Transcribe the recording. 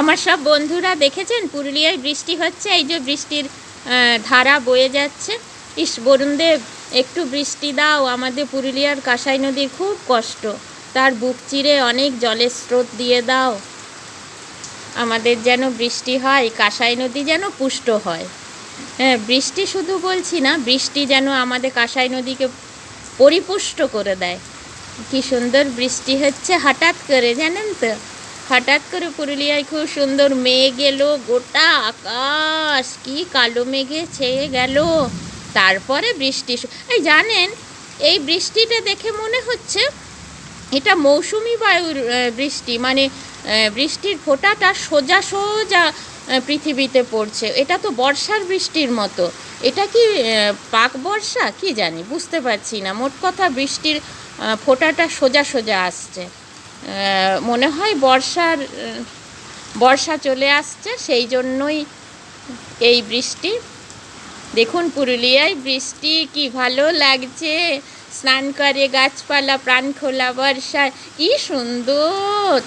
আমার সব বন্ধুরা দেখেছেন? পুরুলিয়ায় বৃষ্টি হচ্ছে, এই যে বৃষ্টির ধারা বয়ে যাচ্ছে। ইস বরুণদেব একটু বৃষ্টি দাও, আমাদের পুরুলিয়ার কাঁসাই নদীর খুব কষ্ট। তার বুক চিরে অনেক জলের স্রোত দিয়ে দাও। আমাদের যেন বৃষ্টি হয়, কাঁসাই নদী যেন পুষ্ট হয়। হ্যাঁ বৃষ্টি শুধু বলছি না, বৃষ্টি যেন আমাদের কাঁসাই নদীকে পরিপুষ্ট করে দেয়। কি সুন্দর বৃষ্টি হচ্ছে, হঠাৎ করে, জানেন তো? হঠাৎ করে পুরুলিয়ায় খুব সুন্দর মেঘ এলো, গোটা আকাশ কি কালো মেঘে ছেয়ে গেল। তারপরে বৃষ্টি এই জানেন, এই বৃষ্টিটা দেখে মনে হচ্ছে এটা মৌসুমি বায়ুর বৃষ্টি মানে বৃষ্টির ফোঁটাটা সোজা সোজা পৃথিবীতে পড়ছে। এটা তো বর্ষার বৃষ্টির মতো। এটা কি পাক বর্ষা? কি জানি, বুঝতে পারছি না। মোট কথা বৃষ্টির ফোঁটাটা সোজা সোজা আসছে। মনে হয় বর্ষার বর্ষা চলে আসছে, সেই জন্যই এই বৃষ্টি। দেখুন পুরুলিয়ায় বৃষ্টি কি ভালো লাগছে। স্নান করে গাছপালা প্রাণ খোলা বর্ষায়। কি সুন্দর!